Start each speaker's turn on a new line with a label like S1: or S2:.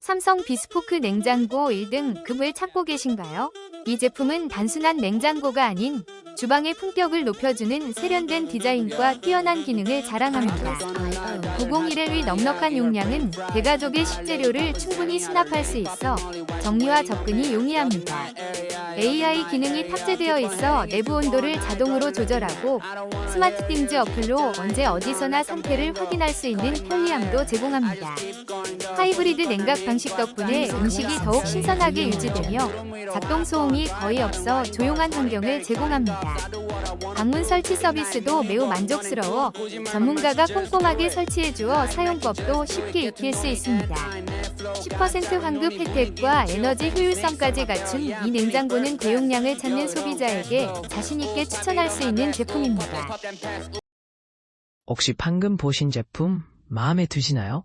S1: 삼성 비스포크 냉장고 1등 급을 찾고 계신가요? 이 제품은 단순한 냉장고가 아닌 주방의 품격을 높여주는 세련된 디자인과 뛰어난 기능을 자랑합니다. 901의 넉넉한 용량은 대가족의 식재료를 충분히 수납할 수 있어 정리와 접근이 용이합니다. AI 기능이 탑재되어 있어 내부 온도를 자동으로 조절하고 스마트 띵즈 어플로 언제 어디서나 상태를 확인할 수 있는 편리함도 제공합니다. 하이브리드 냉각 방식 덕분에 음식이 더욱 신선하게 유지되며 작동 소음이 거의 없어 조용한 환경을 제공합니다. 방문 설치 서비스도 매우 만족스러워 전문가가 꼼꼼하게 설치해 주어 사용법도 쉽게 익힐 수 있습니다. 10% 환급 혜택과 에너지 효율성까지 갖춘 이 냉장고는 대용량을 찾는 소비자에게 자신있게 추천할 수 있는 제품입니다.
S2: 혹시 방금 보신 제품 마음에 드시나요?